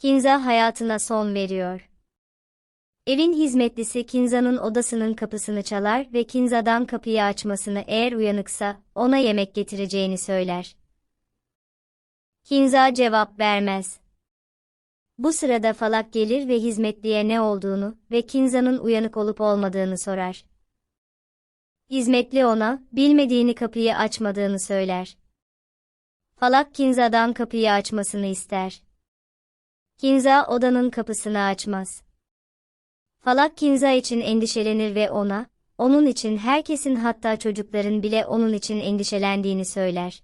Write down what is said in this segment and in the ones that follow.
Kinza hayatına son veriyor. Evin hizmetlisi Kinza'nın odasının kapısını çalar ve Kinza'dan kapıyı açmasını eğer uyanıksa, ona yemek getireceğini söyler. Kinza cevap vermez. Bu sırada Falak gelir ve hizmetliye ne olduğunu ve Kinza'nın uyanık olup olmadığını sorar. Hizmetli ona, bilmediğini kapıyı açmadığını söyler. Falak Kinza'dan kapıyı açmasını ister. Kinza odanın kapısını açmaz. Falak Kinza için endişelenir ve ona, onun için herkesin hatta çocukların bile onun için endişelendiğini söyler.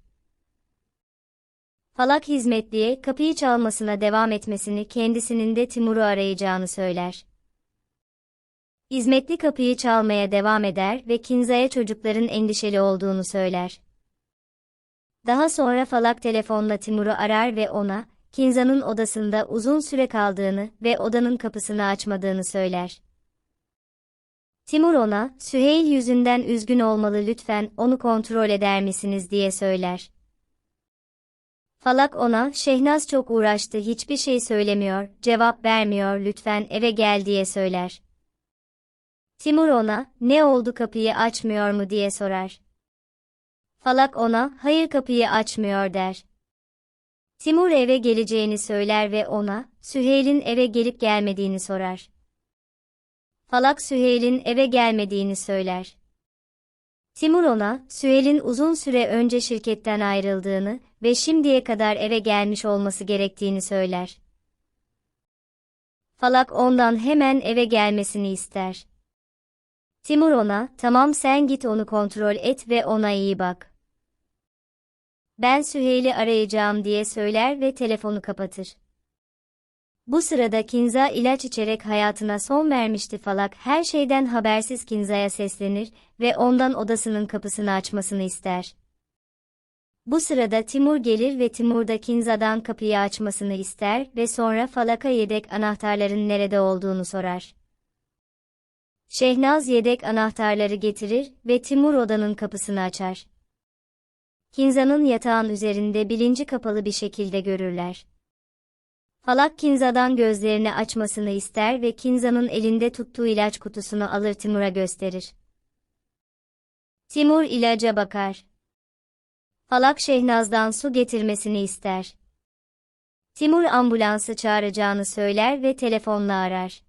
Falak hizmetliye kapıyı çalmasına devam etmesini kendisinin de Timur'u arayacağını söyler. Hizmetli kapıyı çalmaya devam eder ve Kinza'ya çocukların endişeli olduğunu söyler. Daha sonra Falak telefonla Timur'u arar ve ona, Kinza'nın odasında uzun süre kaldığını ve odanın kapısını açmadığını söyler. Timur ona, Süheyl yüzünden üzgün olmalı lütfen onu kontrol eder misiniz diye söyler. Falak ona, Şehnaz çok uğraştı hiçbir şey söylemiyor, cevap vermiyor lütfen eve gel diye söyler. Timur ona, ne oldu kapıyı açmıyor mu diye sorar. Falak ona, hayır kapıyı açmıyor der. Timur eve geleceğini söyler ve ona, Süheyl'in eve gelip gelmediğini sorar. Falak Süheyl'in eve gelmediğini söyler. Timur ona, Süheyl'in uzun süre önce şirketten ayrıldığını ve şimdiye kadar eve gelmiş olması gerektiğini söyler. Falak ondan hemen eve gelmesini ister. Timur ona, tamam sen git onu kontrol et ve ona iyi bak. Ben Süheyl'i arayacağım diye söyler ve telefonu kapatır. Bu sırada Kinza ilaç içerek hayatına son vermişti Falak her şeyden habersiz Kinza'ya seslenir ve ondan odasının kapısını açmasını ister. Bu sırada Timur gelir ve Timur da Kinza'dan kapıyı açmasını ister ve sonra Falak'a yedek anahtarların nerede olduğunu sorar. Şehnaz yedek anahtarları getirir ve Timur odanın kapısını açar. Kinza'nın yatağın üzerinde bilinci kapalı bir şekilde görürler. Falak Kinza'dan gözlerini açmasını ister ve Kinza'nın elinde tuttuğu ilaç kutusunu alır Timur'a gösterir. Timur ilaca bakar. Falak Şehnaz'dan su getirmesini ister. Timur ambulansı çağıracağını söyler ve telefonla arar.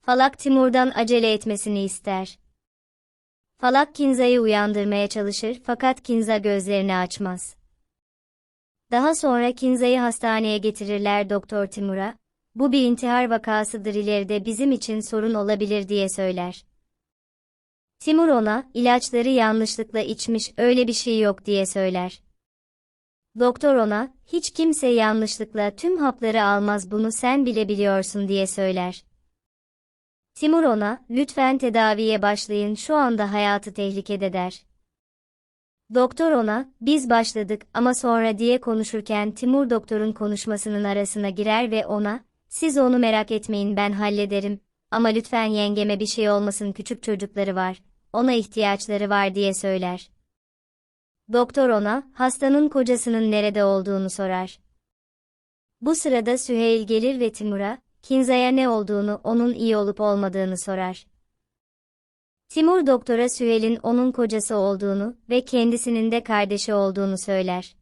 Falak Timur'dan acele etmesini ister. Falak Kinza'yı uyandırmaya çalışır fakat Kinza gözlerini açmaz. Daha sonra Kinza'yı hastaneye getirirler Doktor Timur'a, bu bir intihar vakasıdır ileride bizim için sorun olabilir diye söyler. Timur ona, ilaçları yanlışlıkla içmiş öyle bir şey yok diye söyler. Doktor ona, hiç kimse yanlışlıkla tüm hapları almaz bunu sen bile biliyorsun diye söyler. Timur ona, lütfen tedaviye başlayın şu anda hayatı tehlikede der. Doktor ona, biz başladık ama sonra diye konuşurken Timur doktorun konuşmasının arasına girer ve ona, siz onu merak etmeyin ben hallederim, ama lütfen yengeme bir şey olmasın küçük çocukları var, ona ihtiyaçları var diye söyler. Doktor ona, hastanın kocasının nerede olduğunu sorar. Bu sırada Süheyl gelir ve Timur'a, Kinza'ya ne olduğunu, onun iyi olup olmadığını sorar. Timur doktora Süheyl'in onun kocası olduğunu ve kendisinin de kardeşi olduğunu söyler.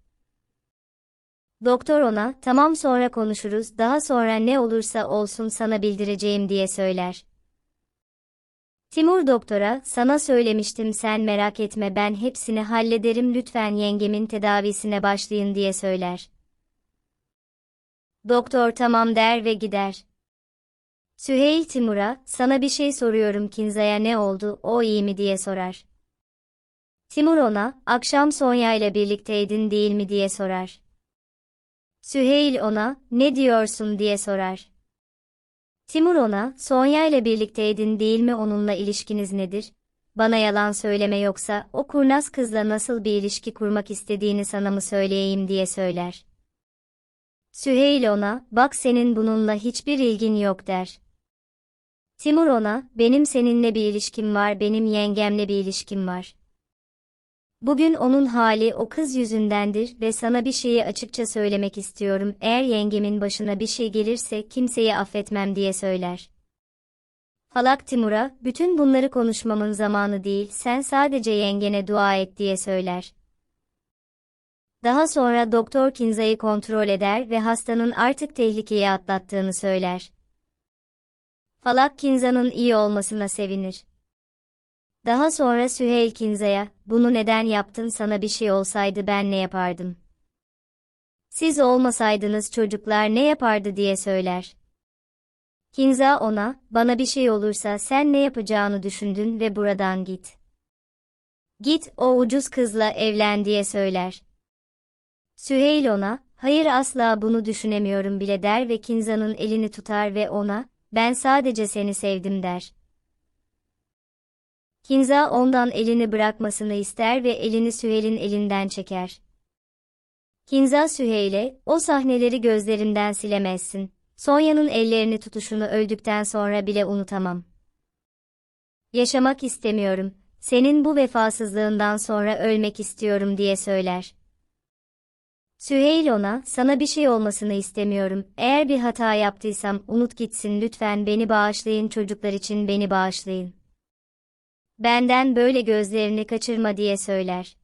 Doktor ona, tamam sonra konuşuruz, daha sonra ne olursa olsun sana bildireceğim diye söyler. Timur doktora, sana söylemiştim sen merak etme ben hepsini hallederim lütfen yengemin tedavisine başlayın diye söyler. Doktor tamam der ve gider. Süheyl Timur'a, sana bir şey soruyorum Kinza'ya ne oldu, o iyi mi diye sorar. Timur ona, akşam Sonya ile birlikteydin değil mi diye sorar. Süheyl ona, ne diyorsun diye sorar. Timur ona, Sonya ile birlikteydin değil mi onunla ilişkiniz nedir? Bana yalan söyleme yoksa o kurnaz kızla nasıl bir ilişki kurmak istediğini sana mı söyleyeyim diye söyler. Süheyl ona, bak senin bununla hiçbir ilgin yok der. Timur ona, benim seninle bir ilişkim var, benim yengemle bir ilişkim var. Bugün onun hali o kız yüzündendir ve sana bir şeyi açıkça söylemek istiyorum. Eğer yengemin başına bir şey gelirse kimseyi affetmem diye söyler. Falak Timur'a, bütün bunları konuşmamın zamanı değil, sen sadece yengene dua et diye söyler. Daha sonra doktor Kinza'yı kontrol eder ve hastanın artık tehlikeyi atlattığını söyler. Falak Kinza'nın iyi olmasına sevinir. Daha sonra Süheyl Kinza'ya, bunu neden yaptın sana bir şey olsaydı ben ne yapardım? Siz olmasaydınız çocuklar ne yapardı diye söyler. Kinza ona, bana bir şey olursa sen ne yapacağını düşündün ve buradan git. Git o ucuz kızla evlen diye söyler. Süheyl ona, hayır asla bunu düşünemiyorum bile der ve Kinza'nın elini tutar ve ona, ben sadece seni sevdim der. Kinza ondan elini bırakmasını ister ve elini Süheyl'in elinden çeker. Kinza Süheyl'e, o sahneleri gözlerimden silemezsin. Sonya'nın ellerini tutuşunu öldükten sonra bile unutamam. Yaşamak istemiyorum, senin bu vefasızlığından sonra ölmek istiyorum diye söyler. Süheyl ona, sana bir şey olmasını istemiyorum, eğer bir hata yaptıysam unut gitsin lütfen beni bağışlayın çocuklar için beni bağışlayın. Benden böyle gözlerini kaçırma diye söyler.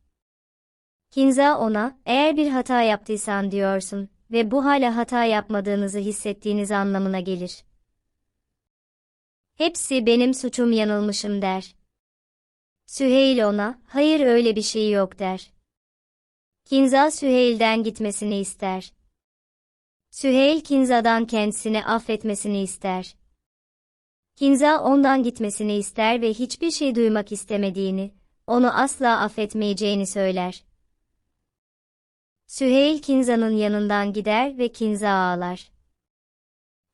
Kinza ona, eğer bir hata yaptıysan diyorsun ve bu hala hata yapmadığınızı hissettiğiniz anlamına gelir. Hepsi benim suçum yanılmışım der. Süheyl ona, hayır öyle bir şey yok der. Kinza Süheyl'den gitmesini ister. Süheyl Kinza'dan kendisini affetmesini ister. Kinza ondan gitmesini ister ve hiçbir şey duymak istemediğini, onu asla affetmeyeceğini söyler. Süheyl Kinza'nın yanından gider ve Kinza ağlar.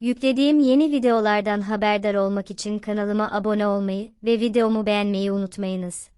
Yüklediğim yeni videolardan haberdar olmak için kanalıma abone olmayı ve videomu beğenmeyi unutmayınız.